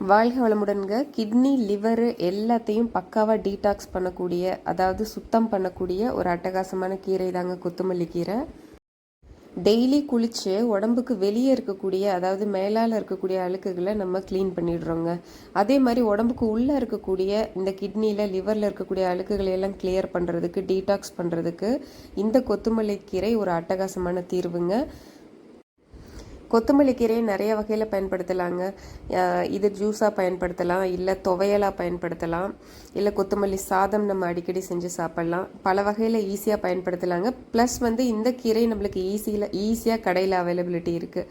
வாழ்க வளமுடன்க. Kidney liver எல்லாத்தையும் பக்காவாக டீடாக்ஸ் பண்ணக்கூடிய அதாவது சுத்தம் பண்ணக்கூடிய ஒரு அட்டகாசமான கீரை தாங்க கொத்தமல்லி கீரை. டெய்லி குளித்து உடம்புக்கு வெளியே இருக்கக்கூடிய அதாவது மேலால் இருக்கக்கூடிய அழுக்குகளை நம்ம க்ளீன் பண்ணிடுறோங்க. அதே மாதிரி உடம்புக்கு உள்ளே இருக்கக்கூடிய இந்த கிட்னியில் லிவரில் இருக்கக்கூடிய அழுக்குகளை எல்லாம் கிளியர் பண்ணுறதுக்கு டீடாக்ஸ் பண்ணுறதுக்கு இந்த கொத்தமல்லி கீரை ஒரு அட்டகாசமான தீர்வுங்க. கொத்தமல்லி கீரையை நிறைய வகையில் பயன்படுத்தலாங்க. இது ஜூஸாக பயன்படுத்தலாம் இல்லை துவையலாக பயன்படுத்தலாம் இல்லை கொத்தமல்லி சாதம் நம்ம அடிக்கடி செஞ்சு சாப்பிட்லாம். பல வகையில் ஈஸியாக பயன்படுத்தலாங்க. ப்ளஸ் வந்து இந்த கீரை நம்மளுக்கு ஈஸியில் ஈஸியாக கடையில் அவைலபிலிட்டி இருக்குது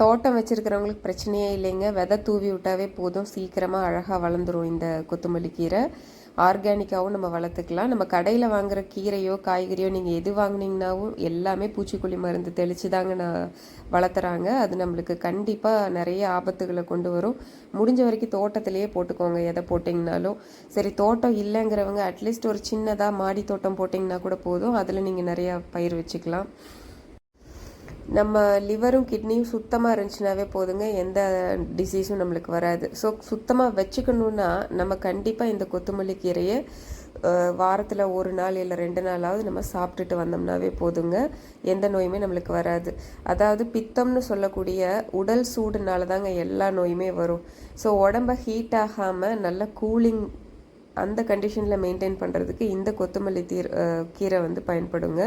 தோட்டம் வச்சுருக்கிறவங்களுக்கு பிரச்சனையே இல்லைங்க. விதை தூவி விட்டாவே போதும். சீக்கிரமாக அழகாக வளர்ந்துரும் இந்த கொத்தமல்லி கீரை. ஆர்கானிக்காகவும் நம்ம வளர்த்துக்கலாம். நம்ம கடையில் வாங்குகிற கீரையோ காய்கறியோ நீங்கள் எது வாங்கினீங்கனாவும் எல்லாமே பூச்சிக்கொல்லி மருந்து தெளித்து தாங்க நான் வளர்த்துறாங்க. அது நம்மளுக்கு கண்டிப்பாக நிறைய ஆபத்துகளை கொண்டு வரும். முடிஞ்ச வரைக்கும் தோட்டத்திலேயே போட்டுக்கோங்க. எதை போட்டிங்கனாலும் சரி தோட்டம் இல்லைங்கிறவங்க அட்லீஸ்ட் ஒரு சின்னதாக மாடி தோட்டம் போட்டிங்கன்னா கூட போதும். அதில் நீங்கள் நிறையா பயிர் வச்சுக்கலாம். நம்ம லிவரும் கிட்னியும் சுத்தமாக இருந்துச்சுனாவே போதுங்க. எந்த டிசீஸும் நம்மளுக்கு வராது. ஸோ சுத்தமாக வச்சுக்கணுன்னா நம்ம கண்டிப்பாக இந்த கொத்தமல்லி கீரையை வாரத்தில் ஒரு நாள் இல்லை ரெண்டு நாளாவது நம்ம சாப்பிட்டுட்டு வந்தோம்னாவே போதுங்க. எந்த நோயுமே நம்மளுக்கு வராது. அதாவது பித்தம்னு சொல்லக்கூடிய உடல் சூடுனால தாங்க எல்லா நோயுமே வரும். ஸோ உடம்ப ஹீட் ஆகாமல் நல்ல கூலிங் அந்த கண்டிஷனில் மெயின்டைன் பண்ணுறதுக்கு இந்த கொத்தமல்லி தீர் கீரை வந்து பயன்படுங்க.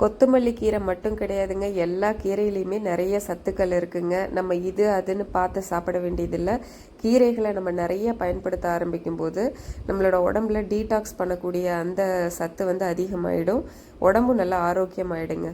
கொத்தமல்லி கீரை மட்டும் கிடையாதுங்க. எல்லா கீரையிலையுமே நிறைய சத்துக்கள் இருக்குங்க. நம்ம இது அதுன்னு பார்த்து சாப்பிட வேண்டியதில்லை. கீரைகளை நம்ம நிறைய பயன்படுத்த ஆரம்பிக்கும் போது நம்மளோட உடம்புல டீடாக்ஸ் பண்ணக்கூடிய அந்த சத்து வந்து அதிகமாயிடும். உடம்பும் நல்லா ஆரோக்கியமாயிடுங்க.